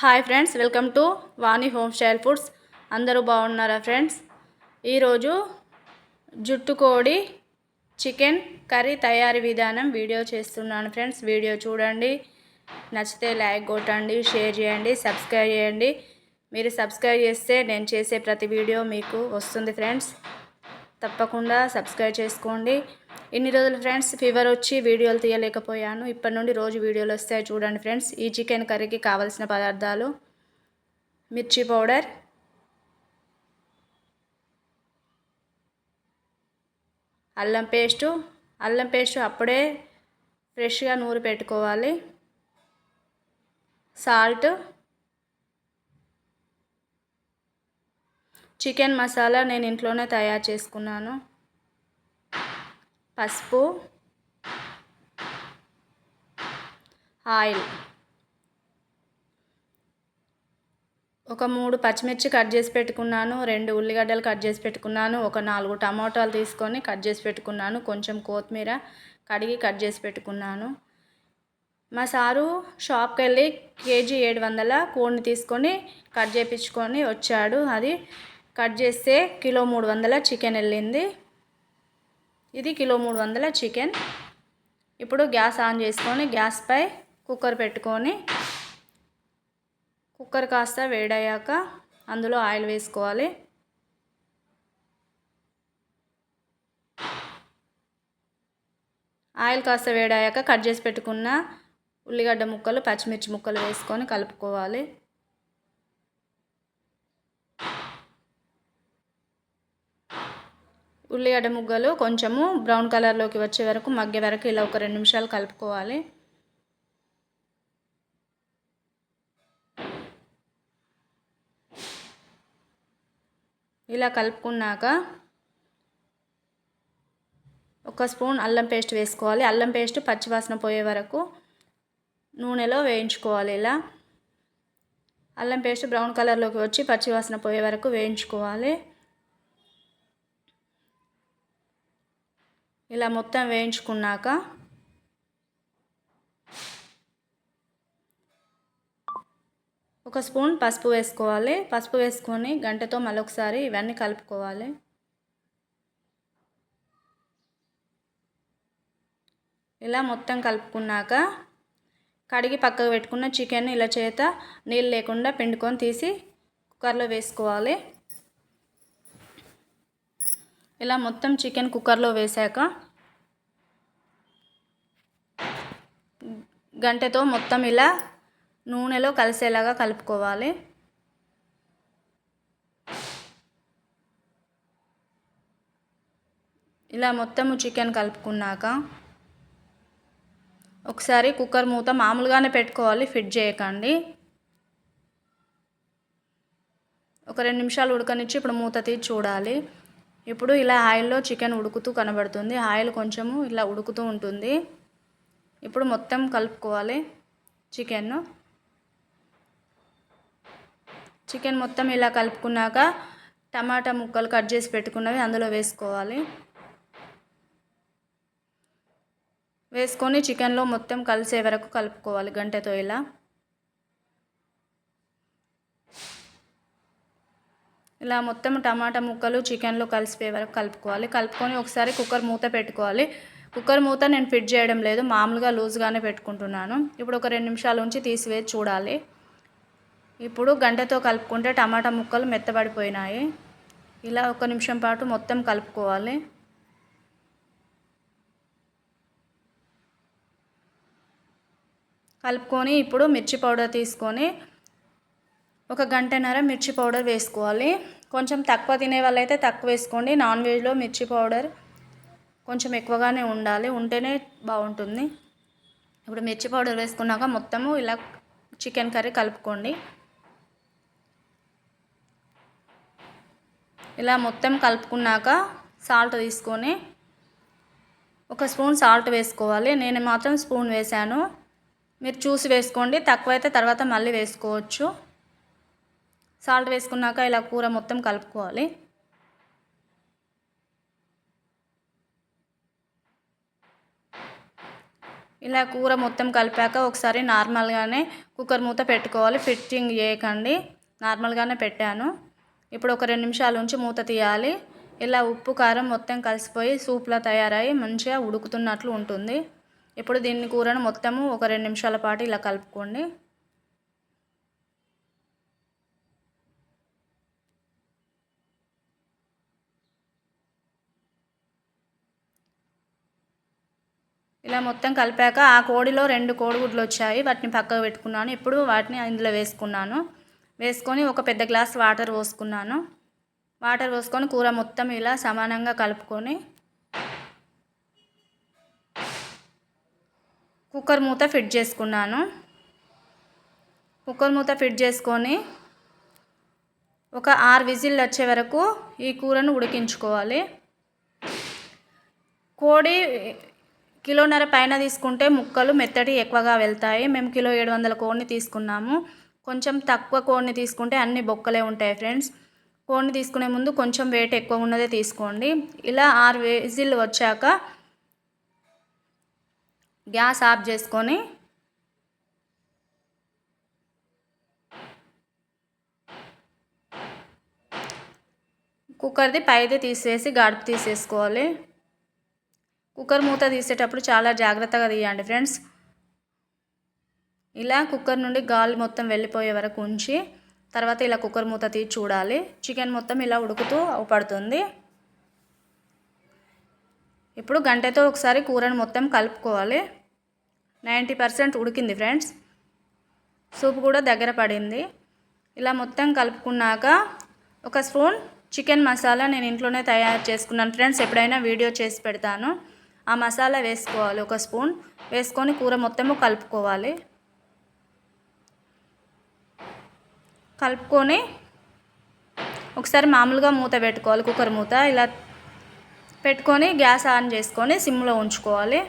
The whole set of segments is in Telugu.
Hi friends welcome to Vani home style foods. అందరూ బాగున్నారా ఫ్రెండ్స్? ఈరోజు జుట్టు కోడి చికెన్ కర్రీ తయారీ విధానం వీడియో చేస్తున్నాను ఫ్రెండ్స్. వీడియో చూడండి నచ్చితే లైక్ కొట్టండి షేర్ చేయండి సబ్స్క్రైబ్ చేయండి. మీరు సబ్స్క్రైబ్ చేస్తే నేను చేసే ప్రతి వీడియో మీకు వస్తుంది ఫ్రెండ్స్. తప్పకుండా సబ్స్క్రైబ్ చేసుకోండి. ఇన్ని రోజులు ఫ్రెండ్స్ ఫీవర్ వచ్చి వీడియోలు తీయలేకపోయాను. ఇప్పటి నుండి రోజు వీడియోలు వస్తాయి చూడండి ఫ్రెండ్స్. ఈ చికెన్ కర్రీకి కావలసిన పదార్థాలు మిర్చి పౌడర్ అల్లం పేస్టు. అల్లం పేస్ట్ అప్పుడే ఫ్రెష్గా నూరి పెట్టుకోవాలి. సాల్ట్ చికెన్ మసాలా నేను ఇంట్లోనే తయారు చేసుకున్నాను. పసుపు ఆయిల్. ఒక మూడు పచ్చిమిర్చి కట్ చేసి పెట్టుకున్నాను రెండు ఉల్లిగడ్డలు కట్ చేసి పెట్టుకున్నాను ఒక నాలుగు టమాటాలు తీసుకొని కట్ చేసి పెట్టుకున్నాను కొంచెం కొత్తిమీర కడిగి కట్ చేసి పెట్టుకున్నాను. మా సారు షాప్కి వెళ్ళి కేజీ ఏడు వందల కోడిని తీసుకొని కట్ చేయించుకొని వచ్చాడు. అది కట్ చేస్తే కిలో మూడు వందల చికెన్ వెళ్ళింది. ఇది కిలో మూడు వందల చికెన్. ఇప్పుడు గ్యాస్ ఆన్ చేసుకొని గ్యాస్పై కుక్కర్ పెట్టుకొని కుక్కర్ కాస్త వేడయ్యాక అందులో ఆయిల్ వేసుకోవాలి. ఆయిల్ కాస్త వేడయ్యాక కట్ చేసి పెట్టుకున్న ఉల్లిగడ్డ ముక్కలు పచ్చిమిర్చి ముక్కలు వేసుకొని కలుపుకోవాలి. ఉల్లిగడ్డ ముగ్గలు కొంచెము బ్రౌన్ కలర్లోకి వచ్చే వరకు మగ్గే వరకు ఇలా ఒక రెండు నిమిషాలు కలుపుకోవాలి. ఇలా కలుపుకున్నాక ఒక స్పూన్ అల్లం పేస్ట్ వేసుకోవాలి. అల్లం పేస్ట్ పచ్చివాసన పోయే వరకు నూనెలో వేయించుకోవాలి ఇలా. అల్లం పేస్ట్ బ్రౌన్ కలర్లోకి వచ్చి పచ్చివాసన పోయే వరకు వేయించుకోవాలి. ఇలా మొత్తం వేయించుకున్నాక ఒక స్పూన్ పసుపు వేసుకోవాలి. పసుపు వేసుకొని గంటతో మరొకసారి ఇవన్నీ కలుపుకోవాలి. ఇలా మొత్తం కలుపుకున్నాక కడిగి పక్కకు పెట్టుకున్న చికెన్ ఇలా చేత నీళ్ళు లేకుండా పిండుకొని తీసి కుక్కర్లో వేసుకోవాలి. ఇలా మొత్తం చికెన్ కుక్కర్లో వేసాక గంటతో మొత్తం ఇలా నూనెలో కలిసేలాగా కలుపుకోవాలి. ఇలా మొత్తము చికెన్ కలుపుకున్నాక ఒకసారి కుక్కర్ మూత మామూలుగానే పెట్టుకోవాలి ఫిట్ చేయకండి. ఒక రెండు నిమిషాలు ఉడకనిచ్చి ఇప్పుడు మూత తీసి చూడాలి. ఇప్పుడు ఇలా ఆయిల్లో చికెన్ ఉడుకుతూ కనబడుతుంది. ఆయిల్ కొంచెము ఇలా ఉడుకుతూ ఉంటుంది. ఇప్పుడు మొత్తం కలుపుకోవాలి చికెన్ను. చికెన్ మొత్తం ఇలా కలుపుకున్నాక టమాటా ముక్కలు కట్ చేసి పెట్టుకున్నవి అందులో వేసుకోవాలి. వేసుకొని చికెన్లో మొత్తం కలిసే వరకు కలుపుకోవాలి గంటతో ఇలా. ఇలా మొత్తం టమాటా ముక్కలు చికెన్లో కలిసిపోయే వరకు కలుపుకోవాలి. కలుపుకొని ఒకసారి కుక్కర్ మూత పెట్టుకోవాలి. కుక్కర్ మూత నేను ఫిట్ చేయడం లేదు మామూలుగా లూజ్గానే పెట్టుకుంటున్నాను. ఇప్పుడు ఒక రెండు నిమిషాల నుంచి తీసివేసి చూడాలి. ఇప్పుడు గంటతో కలుపుకుంటే టమాటా ముక్కలు మెత్తబడిపోయినాయి. ఇలా ఒక నిమిషం పాటు మొత్తం కలుపుకోవాలి. కలుపుకొని ఇప్పుడు మిర్చి పౌడర్ తీసుకొని ఒక గంటన్నర మిర్చి పౌడర్ వేసుకోవాలి. కొంచెం తక్కువ తినే వాళ్ళైతే తక్కువ వేసుకోండి. నాన్ వెజ్లో మిర్చి పౌడర్ కొంచెం ఎక్కువగానే ఉండాలి. ఉంటేనే బాగుంటుంది. ఇప్పుడు మిర్చి పౌడర్ వేసుకున్నాక మొత్తము ఇలా చికెన్ కర్రీ కలుపుకోండి. ఇలా మొత్తం కలుపుకున్నాక సాల్ట్ తీసుకొని ఒక స్పూన్ సాల్ట్ వేసుకోవాలి. నేను మాత్రం స్పూన్ వేసాను మీరు చూసి వేసుకోండి. తక్కువైతే తర్వాత మళ్ళీ వేసుకోవచ్చు. సాల్ట్ వేసుకున్నాక ఇలా కూర మొత్తం కలుపుకోవాలి. ఇలా కూర మొత్తం కలిపాక ఒకసారి నార్మల్గానే కుక్కర్ మూత పెట్టుకోవాలి. ఫిట్టింగ్ చేయకండి. నార్మల్గానే పెట్టాను. ఇప్పుడు ఒక రెండు నిమిషాల నుంచి మూత తీయాలి. ఇలా ఉప్పు కారం మొత్తం కలిసిపోయి సూప్లా తయారయ్యి మంచిగా ఉడుకుతున్నట్లు ఉంటుంది. ఇప్పుడు దీన్ని కూరను మొత్తము ఒక రెండు నిమిషాల పాటు ఇలా కలుపుకోండి. మొత్తం కలిపాక ఆ కోడిలో రెండు కోడిగుడ్లు వచ్చాయి. వాటిని పక్కకు పెట్టుకున్నాను. ఇప్పుడు వాటిని ఇందులో వేసుకున్నాను. వేసుకొని ఒక పెద్ద గ్లాస్ వాటర్ పోసుకున్నాను. వాటర్ పోసుకొని కూర మొత్తం ఇలా సమానంగా కలుపుకొని కుక్కర్ మూత ఫిట్ చేసుకున్నాను. కుక్కర్ మూత ఫిట్ చేసుకొని ఒక ఆరు విజిల్ వచ్చే వరకు ఈ కూరను ఉడికించుకోవాలి. కోడి కిలోన్నర పైన తీసుకుంటే ముక్కలు మెత్తటి ఎక్కువగా వెళ్తాయి. మేము కిలో ఏడు వందల కోడిని తీసుకున్నాము. కొంచెం తక్కువ కోడిని తీసుకుంటే అన్ని బొక్కలే ఉంటాయి ఫ్రెండ్స్. కోడిని తీసుకునే ముందు కొంచెం వెయిట్ ఎక్కువ ఉన్నదే తీసుకోండి. ఇలా ఆరు విజిల్ వచ్చాక గ్యాస్ ఆఫ్ చేసుకొని కుక్కర్ది పైది తీసేసి గాడుపు తీసేసుకోవాలి. కుక్కర్ మూత తీసేటప్పుడు చాలా జాగ్రత్తగా తీయండి ఫ్రెండ్స్. ఇలా కుక్కర్ నుండి గాలి మొత్తం వెళ్ళిపోయే వరకు ఉంచి తర్వాత ఇలా కుక్కర్ మూత తీసి చూడాలి. చికెన్ మొత్తం ఇలా ఉడుకుతూ పడుతుంది. ఇప్పుడు గంటతో ఒకసారి కూరను మొత్తం కలుపుకోవాలి. నైంటీ పర్సెంట్ ఉడికింది ఫ్రెండ్స్. సూప్ కూడా దగ్గర పడింది. ఇలా మొత్తం కలుపుకున్నాక ఒక స్పూన్ చికెన్ మసాలా నేను ఇంట్లోనే తయారు చేసుకున్నాను ఫ్రెండ్స్. ఎప్పుడైనా వీడియో చేసి పెడతాను. ఆ మసాలా వేసుకోవాలి. ఒక స్పూన్ వేసుకొని కూర మొత్తము కలుపుకోవాలి. కలుపుకొని ఒకసారి మామూలుగా మూత పెట్టుకోవాలి. కుక్కర్ మూత ఇలా పెట్టుకొని గ్యాస్ ఆన్ చేసుకొని సిమ్లో ఉంచుకోవాలి.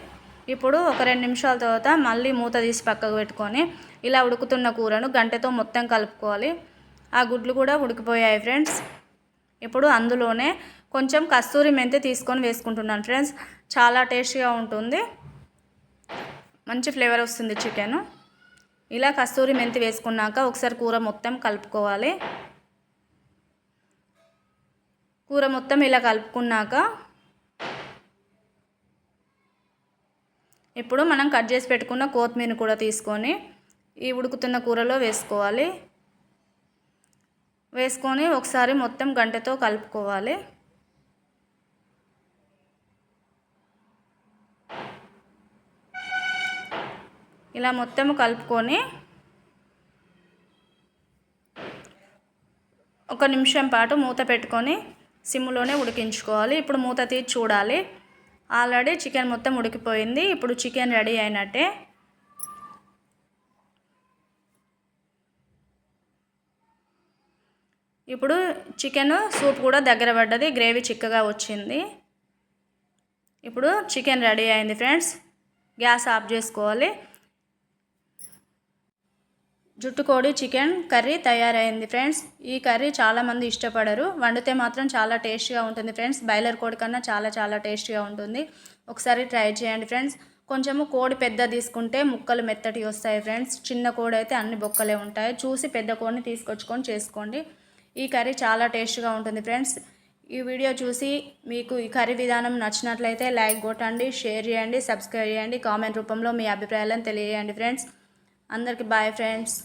ఇప్పుడు ఒక రెండు నిమిషాల తర్వాత మళ్ళీ మూత తీసి పక్కకు పెట్టుకొని ఇలా ఉడుకుతున్న కూరను గంటతో మొత్తం కలుపుకోవాలి. ఆ గుడ్లు కూడా ఉడికిపోయాయి ఫ్రెండ్స్ ఇప్పుడు అందులోనే కొంచెం కస్తూరి మెంతి తీసుకొని వేసుకుంటున్నాను ఫ్రెండ్స్ చాలా టేస్టీగా ఉంటుంది. మంచి ఫ్లేవర్ వస్తుంది చికెను ఇలా కస్తూరి మెంతి వేసుకున్నాక ఒకసారి కూర మొత్తం కలుపుకోవాలి. కూర మొత్తం ఇలా కలుపుకున్నాక ఇప్పుడు మనం కట్ చేసి పెట్టుకున్న కొత్తిమీర కూడా తీసుకొని ఈ ఉడుకుతున్న కూరలో వేసుకోవాలి. వేసుకొని ఒకసారి మొత్తం గంటతో కలుపుకోవాలి. ఇలా మొత్తం కలుపుకొని ఒక నిమిషం పాటు మూత పెట్టుకొని సిమ్లోనే ఉడికించుకోవాలి. ఇప్పుడు మూత తీసి చూడాలి. ఆల్రెడీ చికెన్ మొత్తం ఉడికిపోయింది. ఇప్పుడు చికెన్ రెడీ అయినట్టే. ఇప్పుడు చికెన్ సూప్ కూడా దగ్గర పడ్డది. గ్రేవీ చిక్కగా వచ్చింది. ఇప్పుడు చికెన్ రెడీ అయింది ఫ్రెండ్స్. గ్యాస్ ఆఫ్ చేసుకోవాలి. జుట్టుకోడి చికెన్ కర్రీ తయారైంది ఫ్రెండ్స్. ఈ కర్రీ చాలామంది ఇష్టపడరు. వండితే మాత్రం చాలా టేస్ట్గా ఉంటుంది ఫ్రెండ్స్. బాయిలర్ కోడి కన్నా చాలా చాలా టేస్ట్గా ఉంటుంది. ఒకసారి ట్రై చేయండి ఫ్రెండ్స్. కొంచెము కోడి పెద్ద తీసుకుంటే ముక్కలు మెత్తటి వస్తాయి ఫ్రెండ్స్. చిన్న కోడి అయితే అన్ని బొక్కలే ఉంటాయి. చూసి పెద్ద కోడిని తీసుకొచ్చుకొని చేసుకోండి. ఈ కర్రీ చాలా టేస్ట్గా ఉంటుంది ఫ్రెండ్స్. ఈ వీడియో చూసి మీకు ఈ కర్రీ విధానం నచ్చినట్లయితే లైక్ కొట్టండి షేర్ చేయండి సబ్స్క్రైబ్ చేయండి. కామెంట్ రూపంలో మీ అభిప్రాయాలను తెలియజేయండి ఫ్రెండ్స్. అందరికీ బాయ్ ఫ్రెండ్స్.